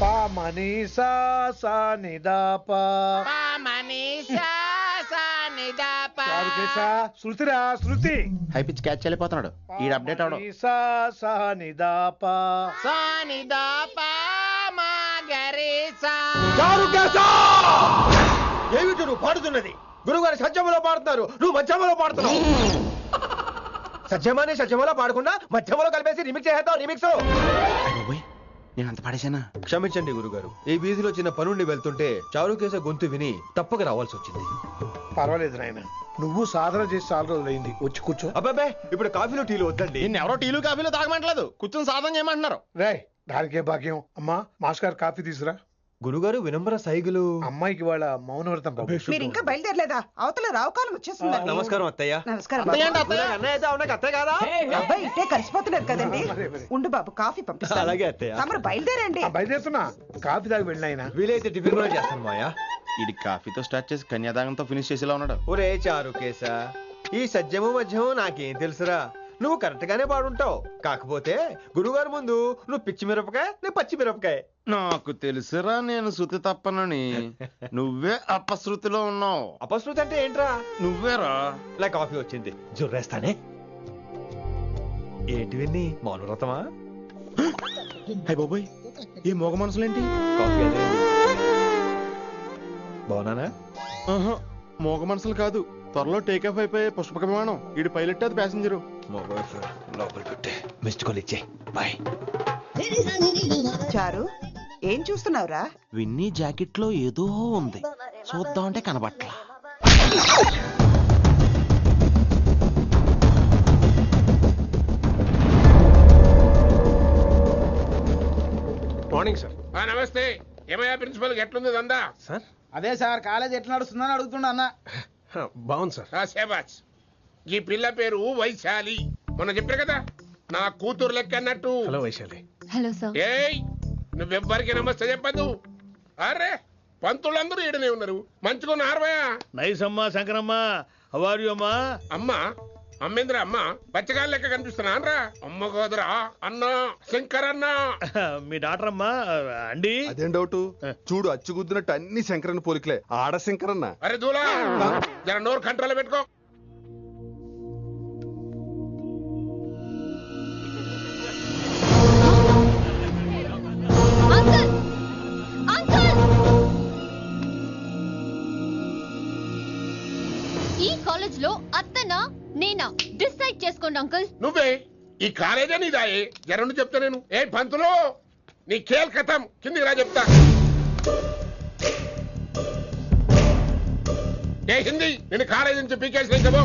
పా మనీ సా సా నిదా పా చారుకేశా శృతిరా శృతి. హై పిచ్ క్యాచ్ వెళ్ళిపోతున్నాడు ఈ అప్డేట్ అవడం. సా సా ఏమిటి నువ్వు పాడుతున్నది? గురుగారు సత్యములో పాడుతున్నారు. నువ్వు మధ్యమలో పాడుతున్నావు. సత్యమాని సత్యమలో పాడకుండా మధ్యమలో కలిపేసి రిమిక్స్ చేద్దాం రిమిక్స్. నేను అంత పాడేశానా? క్షమించండి గురుగారు. ఈ వీధిలో చిన్న పనుండి వెళ్తుంటే చారుకేశ గొంతు విని తప్పక రావాల్సి వచ్చింది. పర్వాలేదు నాయన. నువ్వు సాధన చేసి చాలా రోజులైంది వచ్చి కూర్చో. అబ్బాబే ఇప్పుడు కాఫీలో టీలు వద్దండి. నిన్న ఎవరో టీలు కాఫీలు తాగమంటలేదు. కూర్చొని సాధన చేయమంటున్నారు. రే దానికే భాగ్యం? అమ్మా మాస్టర్ కాఫీ తీసురా గురుగారు వినంబర సైగులు. అమ్మాయికి వాళ్ళ మౌనవ్రతం బాబు. మీరు ఇంకా బయలుదేరలేదా? అవతల రావుకాలం వచ్చేస్తుంది. నమస్కారం అత్తయ్య. నమస్కారం. అబ్బాయి ఇట్టే కలిసిపోతున్నారు కదండి. ఉండు బాబు కాఫీ పంపిస్తాను. అలాగే అత్తయ్య. తమరు బయలుదేరండి. బయలుదేరుతున్నా. కాఫీ తాగి వెళ్ళినాయన వీలైతే టిఫిన్ కూడా చేస్తాను మాయా ఇది కాఫీతో స్టార్ట్ చేసి కన్యాదానంతో ఫినిష్ చేసేలా ఉన్నాడు. ఒరే చారుకేశ ఈ సత్యము మధ్యము నాకేం తెలుసురా? నువ్వు కరెక్ట్ గానే పాడుంటావు. కాకపోతే గురుగారు ముందు నువ్వు పిచ్చి మిరపకాయ నేను పచ్చి మిరపకాయ. నాకు తెలుసురా నేను శృతి తప్పనని. నువ్వే అపశృతిలో ఉన్నావు. అపశృతి అంటే ఏంట్రా? నువ్వేరా? ఇలా కాఫీ వచ్చింది. జుర్రేస్తానే. ఏంటి విన్ని? మౌనవ్రతమా హై బాబోయ్ ఈ మోగ మనసులేంటి? కాఫీ అదే. బాగున్నానా? మోగ మనసులు కాదు. త్వరలో టేక్ ఆఫ్ అయిపోయే పుష్పక విమానం. ఈడు పైలట్ అది ప్యాసింజరు. లోపల పెట్టే మిస్డ్ కాల్ ఇచ్చే బాయ్ చారు ఏం చూస్తున్నావురా? విన్నీ జాకెట్లో ఏదో ఉంది. చూద్దామంటే కనబట్ల. మార్నింగ్ సార్ ఆ, నమస్తే. ఏమయ్యా ప్రిన్సిపల్ ఎట్లుంది దందా? సార్. అదే సార్ కాలేజ్ ఎట్లా నడుస్తుందని అడుగుతున్నా అన్న. బాగుంది సార్ శేబాజ్ ఈ పిల్ల పేరు వైశాలి. మొన్న చెప్పారు కదా నా కూతురు లెక్క అన్నట్టు. హలో వైశాలి. Hello sir. ఏయ్ నువ్వెవ్వరికి నమస్తే చెప్పదు. అరే పంతులందరూ ఈడనే ఉన్నారు. మంచుకున్న ఆరవయా నైస్ అమ్మా శంకరమ్మ. హవారు అమ్మా? అమ్మా అమ్మేంద్ర అమ్మ పచ్చగాళ్ళ లెక్క కనిపిస్తున్నా. రా అమ్మ కాదురా అన్న శంకర్ అన్న. మీ డాక్టర్ అమ్మా అండి. అదేం డౌట్? చూడు అచ్చుగుద్దినట్టు అన్ని శంకరన్న పోలికలే. ఆడ శంకరన్న. అరే దూలా జర నోరు కంట్రోల్ పెట్టుకో. నేనా? డిసైడ్ చేసుకోండి అంకుల్. నువ్వే? ఈ కాలేజే నీదాయే జరండు చెప్తా నేను. ఏ పంతులు? నీ కేల్ కథం. కిందికి రా చెప్తా. ఏ హిందీ? నేను కాలేజీ నుంచి పీకేసి చెప్పు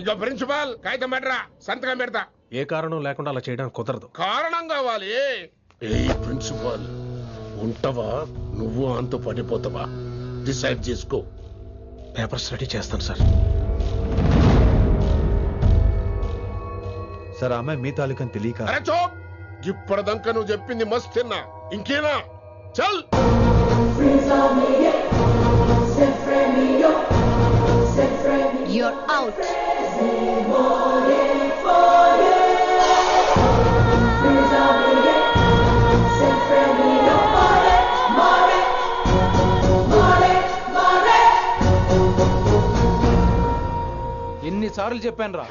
ఇక ప్రిన్సిపాల్ కాగితం పెట్టరా. సంతకం పెడతా. ఏ కారణం లేకుండా అలా చేయడానికి కుదరదు. కారణం కావాలి. ఏ ప్రిన్సిపాల్ ఉంటావా? నువ్వు అంత పడిపోతావా? డిసైడ్ చేసుకో. పేపర్స్ రెడీ చేస్తాను సార్. సార్ ఆమె మీ తాలూకని తెలియక అరే చోప్! ఇప్పటిదాకా నువ్వు చెప్పింది మస్తు తిన్నా. ఇంకేనా? చల్! ఎన్నిసార్లు చెప్పాను రా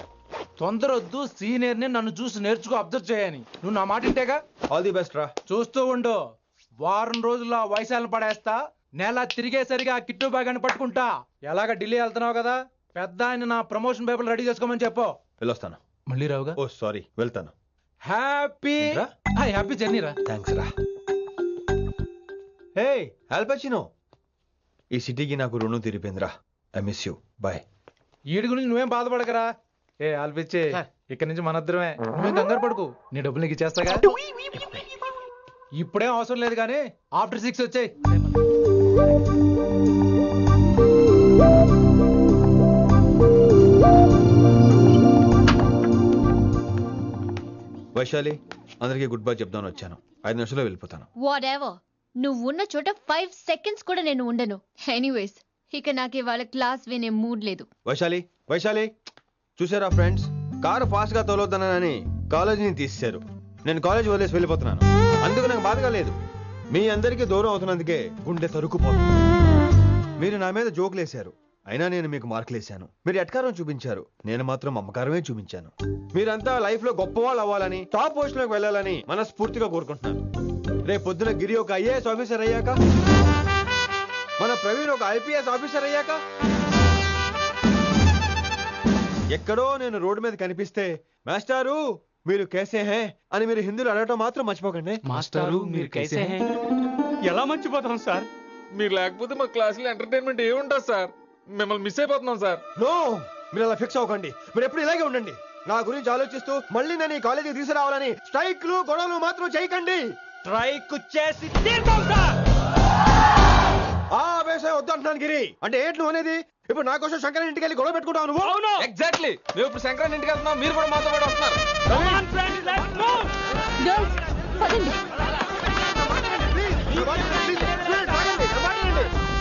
తొందర వద్దు సీనియర్ని నన్ను చూసి నేర్చుకో అబ్జర్వ్ చేయని. నువ్వు నా మాట ఇంటేగా ఆల్ ది బెస్ట్ రా. చూస్తూ ఉండు. వారం రోజుల్లో వయసాలను పడేస్తా. నెల తిరిగేసరిగా ఆ కిట్టు బాగాన్ని పట్టుకుంటా. ఎలాగ ఢిల్లీ వెళ్తున్నావు కదా? పెద్ద ఆయన నా ప్రమోషన్ పేపర్ రెడీ చేసుకోమని చెప్పు. వెళ్ళొస్తాను. మళ్ళీ రావుగా? ఓ సారీ. వెళ్తాను. హ్యాపీ? హ్యాపీ జర్నీ రా. థ్యాంక్స్ రా. హే ఆల్పచినో ఈ సిటీకి నాకు రుణం తీరిపోయిందిరా. I miss you. బాయ్. వీడి గురించి నువ్వేం బాధపడకరా? ఏ ఆల్పిచ్చే ఇక్కడి నుంచి మనద్దరమే నువ్వేం కంగారు పడుకు. నీ డబ్బులు నీకు ఇచ్చేస్తాగా? ఇప్పుడేం అవసరం లేదు కానీ ఆఫ్టర్ సిక్స్ వచ్చాయి. వైశాలి అందరికీ గుడ్ బై చెప్దామని వచ్చాను. ఐదు నిమిషాల్లో వెళ్ళిపోతాను. వాట్ ఎవర్ నువ్వు ఉన్న చోట ఫైవ్ సెకండ్స్ కూడా నేను ఉండను. ఎనీవేస్ ఇక నాకు ఇవాళ క్లాస్ వినే మూడ్ లేదు. వైశాలి వైశాలి. చూసారా ఫ్రెండ్స్? కారు ఫాస్ట్గా తోలొద్దనని కాలేజీని తీసేశారు. నేను కాలేజ్ వదిలేసి వెళ్ళిపోతున్నాను. అందుకు నాకు బాధగా లేదు. మీ అందరికీ దూరం అవుతున్నందుకే గుండె తరుక్కుపోతుంది. మీరు నా మీద జోకులు వేశారు అయినా నేను మీకు మార్కులు వేశాను మీరు ఎట్కారం చూపించారు? నేను మాత్రం అమ్మకారమే చూపించాను. మీరంతా లైఫ్లో గొప్ప వాళ్ళు అవ్వాలని టాప్ పొజిషన్లోకి వెళ్ళాలని మనస్ఫూర్తిగా కోరుకుంటున్నాను. రేపు పొద్దున గిరి ఒక ఐఏఎస్ ఆఫీసర్ అయ్యాక మన ప్రవీణ్ ఒక ఐపీఎస్ ఆఫీసర్ అయ్యాక? ఎక్కడో నేను రోడ్డు మీద కనిపిస్తే మాస్టారు మీరు కేసే హే అని మీరు హిందీలో అడగటం మాత్రం మర్చిపోకండి. మాస్టారు మీరు కైసే హై? ఎలా మర్చిపోతాం సార్? మీరు లేకపోతే మా క్లాసులో ఎంటర్టైన్మెంట్ ఏముంటుంది సార్. మిమ్మల్ని మిస్ అయిపోతున్నాం సార్. నో! మీరు అలా ఫిక్స్ అవ్వకండి. మీరు ఎప్పుడు ఇలాగే ఉండండి. నా గురించి ఆలోచిస్తూ మళ్ళీ నేను ఈ కాలేజీకి తీసుకురావాలని స్ట్రైక్లు గొడవలు మాత్రం చేయకండి. స్ట్రైక్ చేసి తీరుతాం సార్. ఆ వేసే వద్దు అంటున్నాను గిరి. అంటే ఏంటి నువ్వు అనేది? ఇప్పుడు నా కోసం శంకర్ ఇంటికి వెళ్ళి గొడవ పెట్టుకుంటావు నువ్వు? అవును. ఎగ్జాక్ట్లీ మేము ఇప్పుడు శంకరాన్ని ఇంటికి వెళ్తున్నాం మీరు కూడా మాతో పాటు వస్తున్నారు.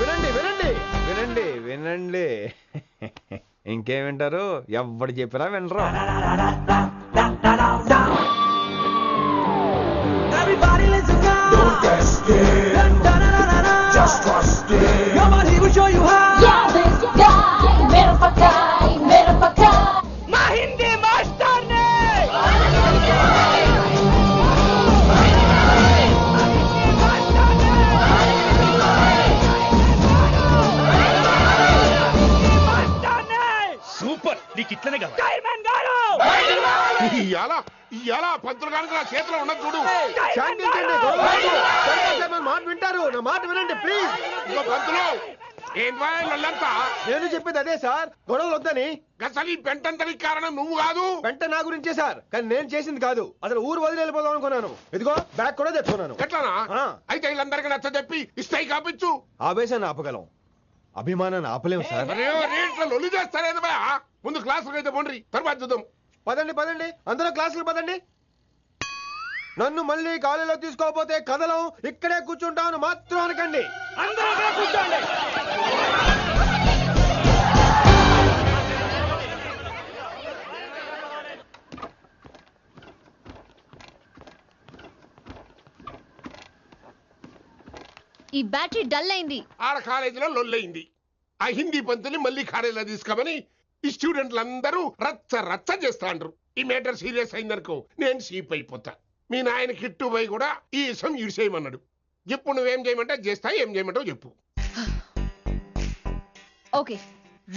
వినండి వినండి వినండి వినండి. ఇంకేం వింటారు? ఎవడు చెప్పినా వినరు. ఇయ్యాల? పంతులు కనుక నా చేతిలో ఉన్నది చూడు. శాంతించండి మాట వింటారు. నా మాట వినండి ప్లీజ్. ఇగో పంతులు ఏం వాళ్ళంతా నేను చెప్పేది అదే సార్. గొడవలు వద్దని. అసలు ఈ పెంటంతరికి కారణం నువ్వు కాదు? వెంట నా గురించే సార్. కానీ నేను చేసింది కాదు. అసలు ఊరు వదిలి వెళ్ళిపోదాం అనుకున్నాను. ఇదిగో బ్యాగ్ కూడా తెచ్చుకున్నాను. ఎట్లానా? ఆ. అయితే వీళ్ళందరికీ నచ్చ చెప్పి ఇస్తాయి కాపించు. ఆవేశాన్ని ఆపగలం. అభిమానాన్ని ఆపలేం సార్. ముందు క్లాసులకు అయితే పోండి తర్వాత చూద్దాం. పదండి పదండి. అందరూ క్లాసులు పదండి. నన్ను మళ్ళీ కాలేజీలో తీసుకోకపోతే కథలం ఇక్కడే కూర్చుంటాను మాత్రం అనకండి. ఈ బ్యాటరీ డల్ అయింది. ఆడ కాలేజీలో లొల్లయింది. ఆ హిందీ పంతుని మళ్ళీ కాలేజీలో తీసుకోమని ఈ స్టూడెంట్లందరూ రచ్చ రచ్చ చేస్తాండ్రు. ఈ మేటర్ సీరియస్ అయిందనుకో నేను సీప్ అయిపోతా. మీ నాయన కిట్టు పోయి కూడా ఈ విషయం ఇడిసేయమన్నాడు ఇప్పుడు నువ్వేం చేయమంటే చేస్తా ఏం చేయమంటావు చెప్పు. ఓకే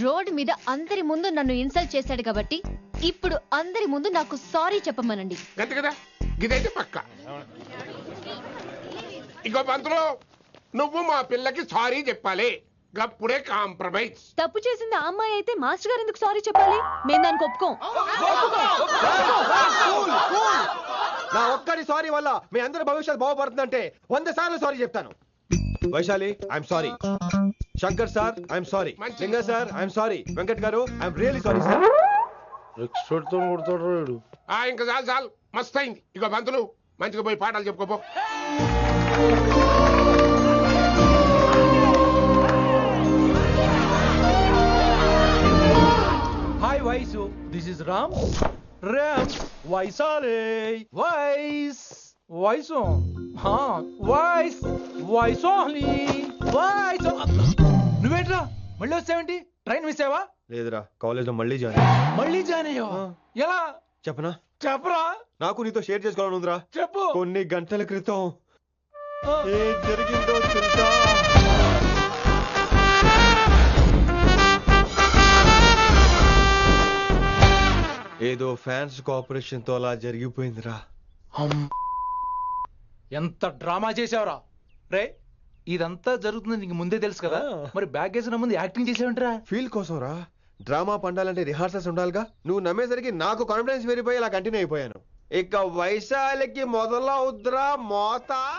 రోడ్ మీద అందరి ముందు నన్ను ఇన్సల్ట్ చేశాడు కాబట్టి ఇప్పుడు అందరి ముందు నాకు సారీ చెప్పమనండి. గంతే కదా? ఇదైతే పక్క. ఇంకో పంతులు నువ్వు మా పిల్లకి సారీ చెప్పాలి. గప్పుడే కాంప్రమైజ్ తప్పు చేసింది ఆ అమ్మాయి అయితే మాస్టర్ గారు ఎందుకు సారీ చెప్పాలి మేము దానికి ఒప్పుకోం కూల్, కూల్. నా ఒక్కడి సారీ వల్ల మీ అందరి భవిష్యత్ బాగుపడుతుందంటే వంద సార్లు సారీ చెప్తాను Vaishali I'm sorry Shankar sir I'm sorry. Singer sir I'm sorry Venkat garu I'm really sorry sir కొడతాడు ఇంకా చాలు చాలు మస్త్ అయింది ఇక పంతులు మంచిగా పోయి పాఠాలు చెప్పుకోపో hi Vaishu this is Ram Ram వైసాలే వైస్ వైసు హా వైస్ వైసోహ్లీ వైస్ నువ్వేంట్రా? మళ్ళీ వచ్చావేంటి ట్రైన్ మిస్ అయ్యావా? లేదురా కాలేజ్లో మళ్ళీ జాయిన్. మళ్ళీ జాయిన్ అయ్యావా? ఎలా? చెప్పనా? చెప్పరా? నాకు నీతో షేర్ చేసుకోవాలని ఉందిరా చెప్పు. కొన్ని గంటల క్రితం. ఏం జరిగిందో తెలుసా? ఏదో ఫ్యాన్స్ కోఆపరేషన్తో అలా జరిగిపోయిందిరా. అమ్. ఎంత డ్రామా చేసావురా రే ఇదంతా జరుగుతుంది నీకు ముందే తెలుసు కదా. మరి బ్యాగ్ వేసిన ముందు యాక్టింగ్ చేసావంటరా? ఫీల్ కోసం రా డ్రామా పండాలంటే రిహార్సల్స్ ఉండాలిగా. నువ్వు నమ్మేసరికి నాకు కాన్ఫిడెన్స్ పెరిగిపోయి ఇలా కంటిన్యూ అయిపోయాను. ఇక వైశాలికి మొదలవుద్రా మోత.